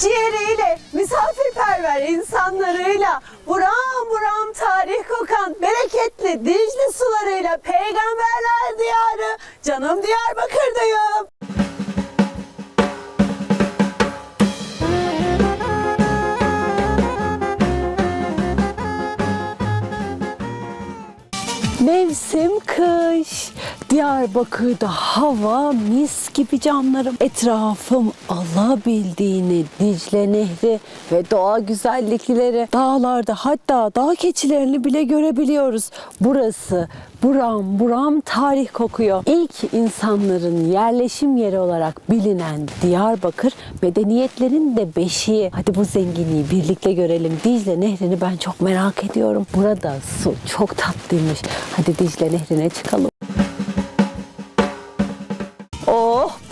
Ciğeriyle, misafirperver insanlarıyla, buram buram tarih kokan bereketli Dicle sularıyla peygamberler diyarı, canım Diyarbakır'dayım. Mevsim kış. Diyarbakır'da hava mis gibi canlarım. Etrafım alabildiğini Dicle Nehri ve doğa güzellikleri. Dağlarda hatta dağ keçilerini bile görebiliyoruz. Burası buram buram tarih kokuyor. İlk insanların yerleşim yeri olarak bilinen Diyarbakır medeniyetlerin de beşiği. Hadi bu zenginliği birlikte görelim. Dicle Nehri'ni ben çok merak ediyorum. Burada su çok tatlıymış. Hadi Dicle Nehri'ne çıkalım.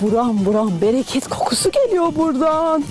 Buram buram bereket kokusu geliyor buradan.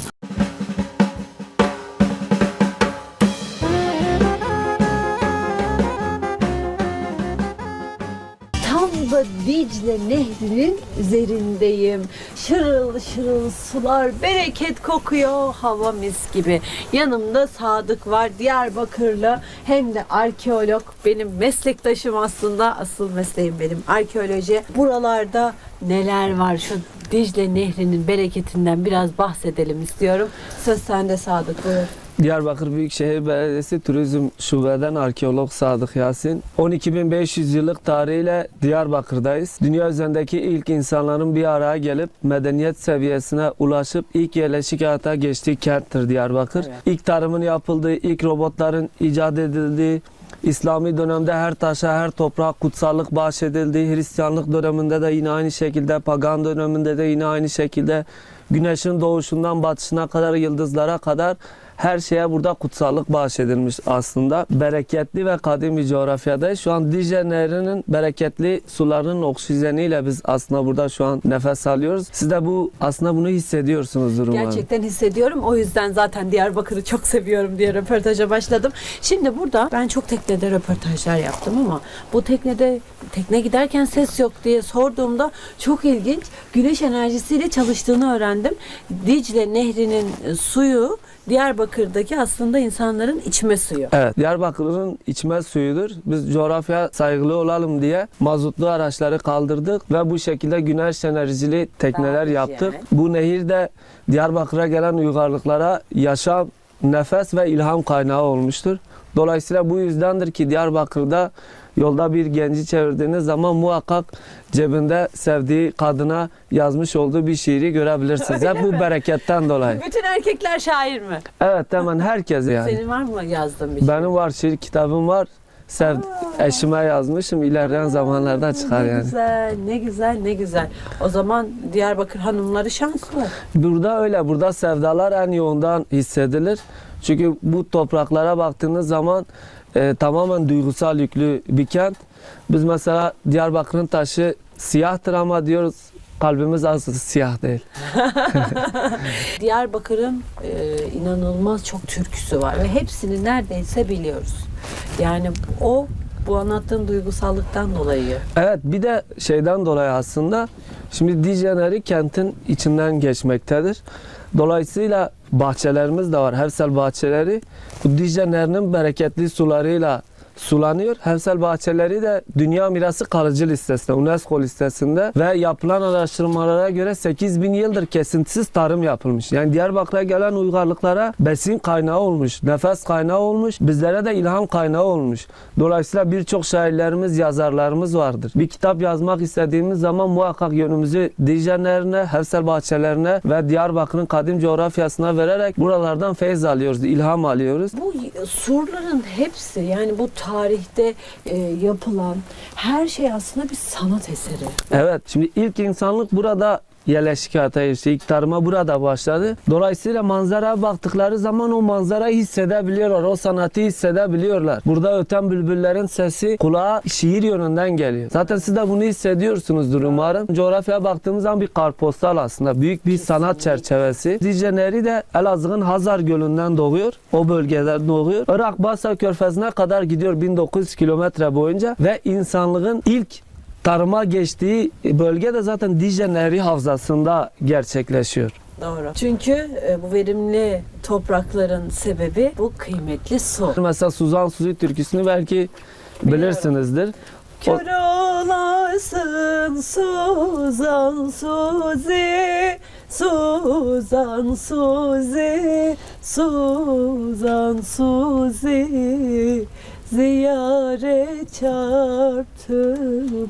Dicle Nehri'nin üzerindeyim. Şırıl şırıl sular, bereket kokuyor, hava mis gibi. Yanımda Sadık var, Diyarbakırlı hem de arkeolog. Benim meslektaşım aslında, asıl mesleğim benim arkeoloji. Buralarda neler var şu Dicle Nehri'nin bereketinden biraz bahsedelim istiyorum. Söz sende Sadık, buyur. Diyarbakır Büyükşehir Belediyesi Turizm Şubeden arkeolog Sadık Yasin. 12.500 yıllık tarihiyle Diyarbakır'dayız. Dünya üzerindeki ilk insanların bir araya gelip medeniyet seviyesine ulaşıp ilk yerleşik hayata geçtiği kenttir Diyarbakır. Evet. İlk tarımın yapıldığı, ilk robotların icat edildiği, İslami dönemde her taşa, her toprağa kutsallık bahşedildi. Hristiyanlık döneminde de yine aynı şekilde, pagan döneminde de yine aynı şekilde güneşin doğuşundan batışına kadar, yıldızlara kadar her şeye burada kutsallık bahşedilmiş aslında. Bereketli ve kadim bir coğrafyadayız. Şu an Dicle Nehri'nin bereketli sularının oksijeniyle biz aslında burada şu an nefes alıyoruz. Siz de bu aslında bunu hissediyorsunuzdur umarım. Gerçekten hissediyorum. O yüzden zaten Diyarbakır'ı çok seviyorum diye röportaja başladım. Şimdi burada ben çok teknede röportajlar yaptım ama bu teknede tekne giderken ses yok diye sorduğumda çok ilginç. Güneş enerjisiyle çalıştığını öğrendim. Dicle Nehri'nin suyu Diyarbakır'daki aslında insanların içme suyu. Evet, Diyarbakır'ın içme suyudur. Biz coğrafya saygılı olalım diye mazotlu araçları kaldırdık ve bu şekilde güneş enerjili tekneler Daha yaptık. yani. Bu nehir de Diyarbakır'a gelen uygarlıklara yaşam, nefes ve ilham kaynağı olmuştur. Dolayısıyla bu yüzdendir ki Diyarbakır'da yolda bir genci çevirdiğiniz zaman muhakkak cebinde sevdiği kadına yazmış olduğu bir şiiri görebilirsiniz. Hep bu bereketten dolayı. Bütün erkekler şair mi? Evet hemen herkes yani. Senin var mı yazdığın bir şey? Benim var şiir kitabım var. Sev, eşime yazmışım. İlerleyen zamanlarda çıkar ne yani. güzel, ne güzel, ne güzel. O zaman Diyarbakır hanımları şanslı. Burada öyle. Burada sevdalar en yoğundan hissedilir. Çünkü bu topraklara baktığınız zaman e, tamamen duygusal yüklü bir kent. Biz mesela Diyarbakır'ın taşı siyahtır ama diyoruz kalbimiz aslında siyah değil. Diyarbakır'ın e, inanılmaz çok türküsü var ve hepsini neredeyse biliyoruz. Yani o bu anlattığın duygusallıktan dolayı. Evet bir de şeyden dolayı aslında şimdi Dicle Nehri kentin içinden geçmektedir. Dolayısıyla bahçelerimiz de var. Hevsel bahçeleri bu Dicle Nehri'nin bereketli sularıyla sulanıyor. Hevsel bahçeleri de Dünya Mirası Kalıcı listesinde, UNESCO listesinde ve yapılan araştırmalara göre 8000 yıldır kesintisiz tarım yapılmış. Yani Diyarbakır'a gelen uygarlıklara besin kaynağı olmuş, nefes kaynağı olmuş, bizlere de ilham kaynağı olmuş. Dolayısıyla birçok şairlerimiz, yazarlarımız vardır. Bir kitap yazmak istediğimiz zaman muhakkak yönümüzü Dicle Nehri'ne, Hevsel bahçelerine ve Diyarbakır'ın kadim coğrafyasına vererek buralardan feyiz alıyoruz, ilham alıyoruz. Bu surların hepsi yani bu tarihte e, yapılan her şey aslında bir sanat eseri. Evet. Şimdi ilk insanlık burada yerleşik hayata. İlk tarıma burada başladı. Dolayısıyla manzaraya baktıkları zaman o manzarayı hissedebiliyorlar. O sanatı hissedebiliyorlar. Burada öten bülbüllerin sesi kulağa şiir yönünden geliyor. Zaten siz de bunu hissediyorsunuzdur umarım. Coğrafyaya baktığımız zaman bir karpostal aslında. Büyük bir sanat çerçevesi. Dicle Nehri de Elazığ'ın Hazar Gölü'nden doğuyor. O bölgeden doğuyor. Irak Basra Körfezi'ne kadar gidiyor 1900 kilometre boyunca ve insanlığın ilk tarıma geçtiği bölge de zaten Dicle Nehri Havzası'nda gerçekleşiyor. Doğru. Çünkü e, bu verimli toprakların sebebi bu kıymetli su. Mesela Suzan Suzi türküsünü belki bilirsinizdir. O- Kör olasın Suzan Suzi Suzan Suzi Suzan Suzi Ziyaret çarptı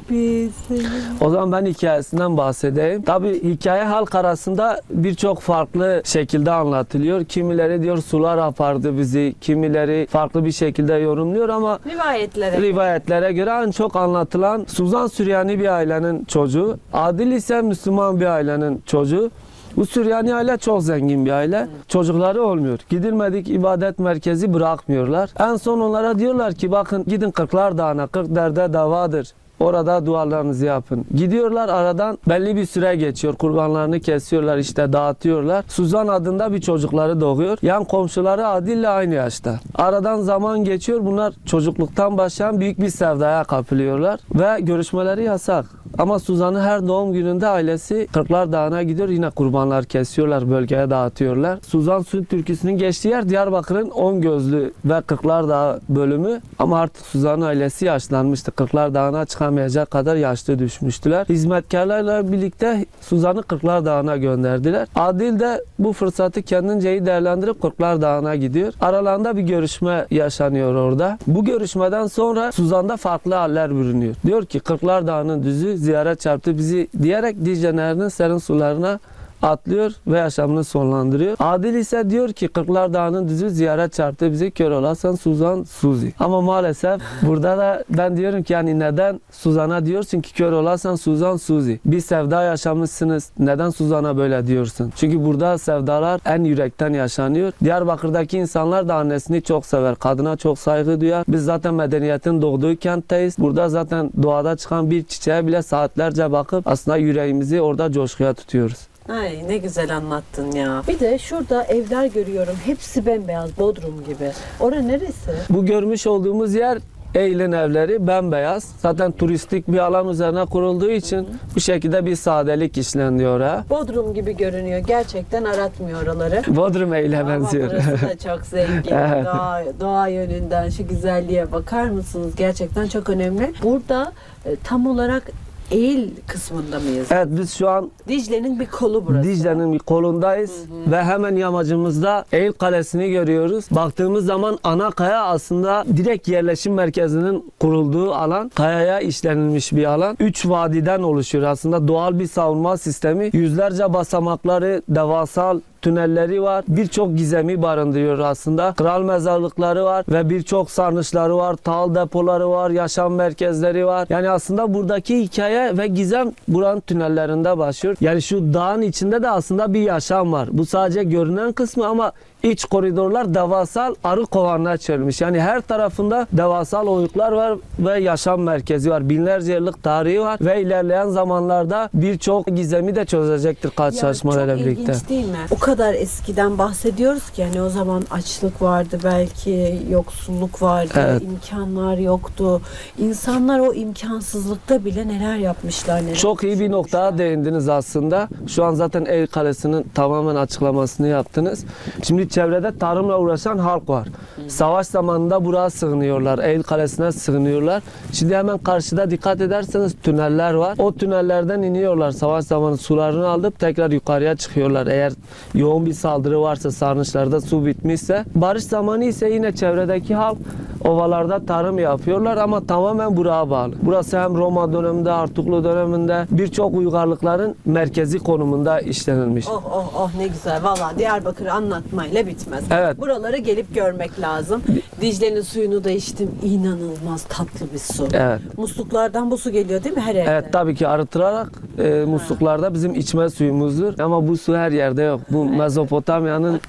bizi O zaman ben hikayesinden bahsedeyim. Tabi hikaye halk arasında birçok farklı şekilde anlatılıyor. Kimileri diyor sular apardı bizi, kimileri farklı bir şekilde yorumluyor ama Rivayetlere rivayetlere göre en çok anlatılan Suzan Süryani bir ailenin çocuğu, Adil ise Müslüman bir ailenin çocuğu. Bu Süryani aile çok zengin bir aile. Çocukları olmuyor. Gidilmedik ibadet merkezi bırakmıyorlar. En son onlara diyorlar ki bakın gidin Kırklar Dağı'na, Kırk derde davadır. Orada dualarınızı yapın. Gidiyorlar aradan belli bir süre geçiyor. Kurbanlarını kesiyorlar işte dağıtıyorlar. Suzan adında bir çocukları doğuyor. Yan komşuları Adil'le aynı yaşta. Aradan zaman geçiyor. Bunlar çocukluktan başlayan büyük bir sevdaya kapılıyorlar. Ve görüşmeleri yasak. Ama Suzan'ı her doğum gününde ailesi Kırklar Dağı'na gidiyor. Yine kurbanlar kesiyorlar. Bölgeye dağıtıyorlar. Suzan Süt türküsünün geçtiği yer Diyarbakır'ın 10 gözlü ve Kırklar Dağı bölümü. Ama artık Suzan'ın ailesi yaşlanmıştı. Kırklar Dağı'na çıkamayacak kadar yaşlı düşmüştüler. Hizmetkarlarla birlikte Suzan'ı Kırklar Dağı'na gönderdiler. Adil de bu fırsatı kendince iyi değerlendirip Kırklar Dağı'na gidiyor. Aralarında bir görüşme yaşanıyor orada. Bu görüşmeden sonra Suzan'da farklı haller bürünüyor. Diyor ki Kırklar Dağı'nın düzü ziyaret çarptı bizi diyerek Dicle Nehri'nin serin sularına atlıyor ve yaşamını sonlandırıyor. Adil ise diyor ki Kırklar Dağı'nın düzü ziyaret çarptı bizi kör olasan Suzan Suzi. Ama maalesef burada da ben diyorum ki yani neden Suzan'a diyorsun ki kör olasan Suzan Suzi. Bir sevda yaşamışsınız. Neden Suzan'a böyle diyorsun? Çünkü burada sevdalar en yürekten yaşanıyor. Diyarbakır'daki insanlar da annesini çok sever. Kadına çok saygı duyar. Biz zaten medeniyetin doğduğu kentteyiz. Burada zaten doğada çıkan bir çiçeğe bile saatlerce bakıp aslında yüreğimizi orada coşkuya tutuyoruz. Ay ne güzel anlattın ya. Bir de şurada evler görüyorum. Hepsi bembeyaz. Bodrum gibi. Ora neresi? Bu görmüş olduğumuz yer Eylin evleri bembeyaz. Zaten turistik bir alan üzerine kurulduğu için bu şekilde bir sadelik işleniyor oraya. Bodrum gibi görünüyor. Gerçekten aratmıyor oraları. Bodrum Ama benziyor. burası da çok zengin. Evet. doğa, doğa yönünden şu güzelliğe bakar mısınız? Gerçekten çok önemli. Burada e, tam olarak Eğil kısmında mıyız? evet biz şu an Dicle'nin bir kolu burası. Dicle'nin bir kolundayız ve hemen yamacımızda Eylül Kalesi'ni görüyoruz. Baktığımız zaman ana kaya aslında direkt yerleşim merkezinin kurulduğu alan. Kayaya işlenilmiş bir alan. Üç vadiden oluşuyor aslında doğal bir savunma sistemi. Yüzlerce basamakları, devasal tünelleri var. Birçok gizemi barındırıyor aslında. Kral mezarlıkları var ve birçok sarnıçları var. Tahıl depoları var. Yaşam merkezleri var. Yani aslında buradaki hikaye ve gizem buranın tünellerinde başlıyor. Yani şu dağın içinde de aslında bir yaşam var. Bu sadece görünen kısmı ama iç koridorlar devasal arı kovanına çevrilmiş. Yani her tarafında devasal oyuklar var ve yaşam merkezi var. Binlerce yıllık tarihi var ve ilerleyen zamanlarda birçok gizemi de çözecektir karşılaşmalarla çok birlikte. ilginç değil mi? O kadar eskiden bahsediyoruz ki hani o zaman açlık vardı belki yoksulluk vardı, Evet. imkanlar yoktu. İnsanlar o imkansızlıkta bile neler yapmışlar neler. Çok iyi bir noktaya değindiniz aslında. Şu an zaten Eylül Kalesi'nin tamamen açıklamasını yaptınız. Şimdi çevrede tarımla uğraşan halk var. Savaş zamanında buraya sığınıyorlar. Eylül Kalesi'ne sığınıyorlar. Şimdi hemen karşıda dikkat ederseniz tüneller var. O tünellerden iniyorlar. Savaş zamanı sularını alıp tekrar yukarıya çıkıyorlar. Eğer yoğun bir saldırı varsa, sarnıçlarda su bitmişse. Barış zamanı ise yine çevredeki halk ovalarda tarım yapıyorlar ama tamamen buraya bağlı. Burası hem Roma döneminde, Artuklu döneminde birçok uygarlıkların merkezi konumunda işlenilmiş. Oh oh oh ne güzel. Valla Diyarbakır'ı anlatmayla bitmez. Evet. Buraları gelip görmek lazım. Dicle'nin suyunu da içtim. İnanılmaz tatlı bir su. Evet. Musluklardan bu su geliyor değil mi her evde? Evet tabii ki arıtılarak e, musluklarda bizim içme suyumuzdur. Ama bu su her yerde yok. Bu Mezopotamya'nın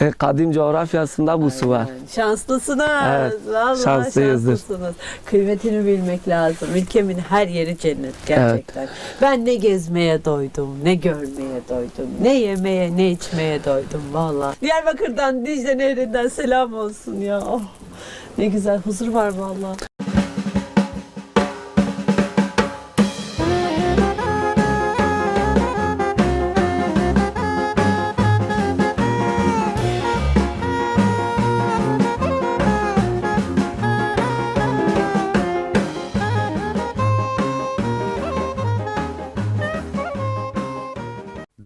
e, kadim coğrafyasında bu su var. Şanslısınız. Evet, Vallahi şanslıyızdır. şanslısınız. Kıymetini bilmek lazım. Ülkemin her yeri cennet gerçekten. Ben ne gezmeye doydum, ne görmeye doydum, ne yemeye, ne içmeye doydum vallahi. Diyarbakır'dan, Dicle Nehri'nden selam olsun ya. Oh, ne güzel huzur var vallahi.